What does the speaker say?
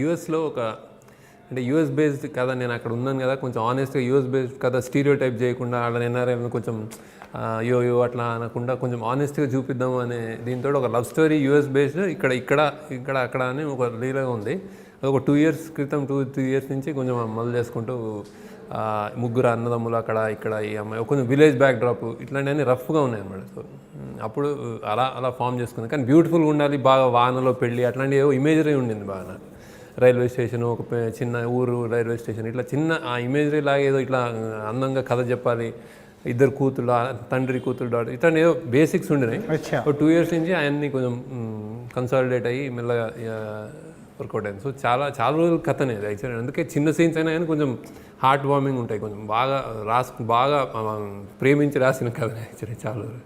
యూఎస్లో ఒక అంటే యూఎస్ బేస్డ్ కదా నేను అక్కడ ఉన్నాను కదా కొంచెం ఆనెస్ట్గా యూఎస్ బేస్డ్ కదా స్టీరియో టైప్ చేయకుండా వాళ్ళ ఎన్ఆర్ఐలను కొంచెం యో యో అట్లా అనకుండా కొంచెం ఆనెస్ట్గా చూపిద్దాం అనే దీంతో ఒక లవ్ స్టోరీ యూఎస్ బేస్డ్ ఇక్కడ ఇక్కడ ఇక్కడ అక్కడ అని ఒక లీలగా ఉంది. అది ఒక టూ ఇయర్స్ క్రితం టూ త్రీ ఇయర్స్ నుంచి కొంచెం అమలు చేసుకుంటూ ముగ్గురు అన్నదమ్ములు అక్కడ ఇక్కడ ఈ అమ్మాయి కొంచెం విలేజ్ బ్యాక్ డ్రాప్ ఇట్లాంటివన్నీ రఫ్గా ఉన్నాయి అన్నమాట. సో అప్పుడు అలా అలా ఫామ్ చేసుకుంది. కానీ బ్యూటిఫుల్గా ఉండాలి బాగా వానలో పెళ్ళి అట్లాంటి ఏవో ఇమేజరీ ఉండింది బాగా నాకు. రైల్వే స్టేషన్ ఒక చిన్న ఊరు రైల్వే స్టేషన్ ఇట్లా చిన్న ఆ ఇమేజరీ లాగా ఏదో ఇట్లా అందంగా కథ చెప్పాలి. ఇద్దరు ఆ తండ్రి కూతురు డాటర్ ఇట్లాంటి ఏదో బేసిక్స్ ఉండినాయి. ఒక టూ ఇయర్స్ నుంచి ఆయన్ని కొంచెం కన్సాలిడేట్ అయ్యి మెల్లగా వర్కౌట్ అయింది. సో చాలా చాలా రోజుల కథనే యాక్చువల్లీ. అందుకే చిన్న సీన్స్ అయినా కానీ కొంచెం హార్ట్ వార్మింగ్ ఉంటాయి. కొంచెం బాగా రాసు బాగా ప్రేమించి రాసిన కథనే యాక్చువల్లీ చాలా రోజులు.